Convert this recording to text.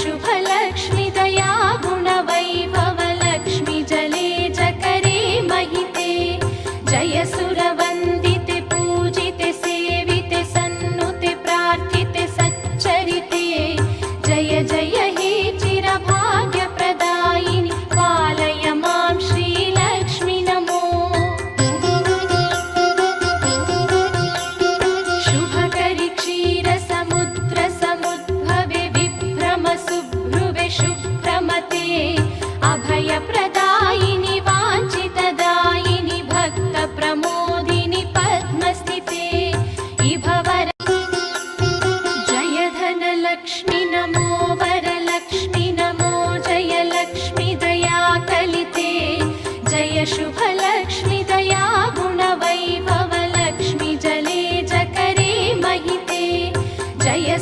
शुभलक्ष्मिदया गुणवैभवलक्ष्मिजले च करे महिते जयसुरवन् शुभ्रमते अभयप्रदायिनि वाञ्छितदायिनि भक्तप्रमोदिनि पद्मस्थिते इभवर जयधनलक्ष्मि नमो वरलक्ष्मि नमो जयलक्ष्मि दयाकलिते जय शुभलक्ष्मि दया गुणवैभवलक्ष्मि जले जकरे महिते जय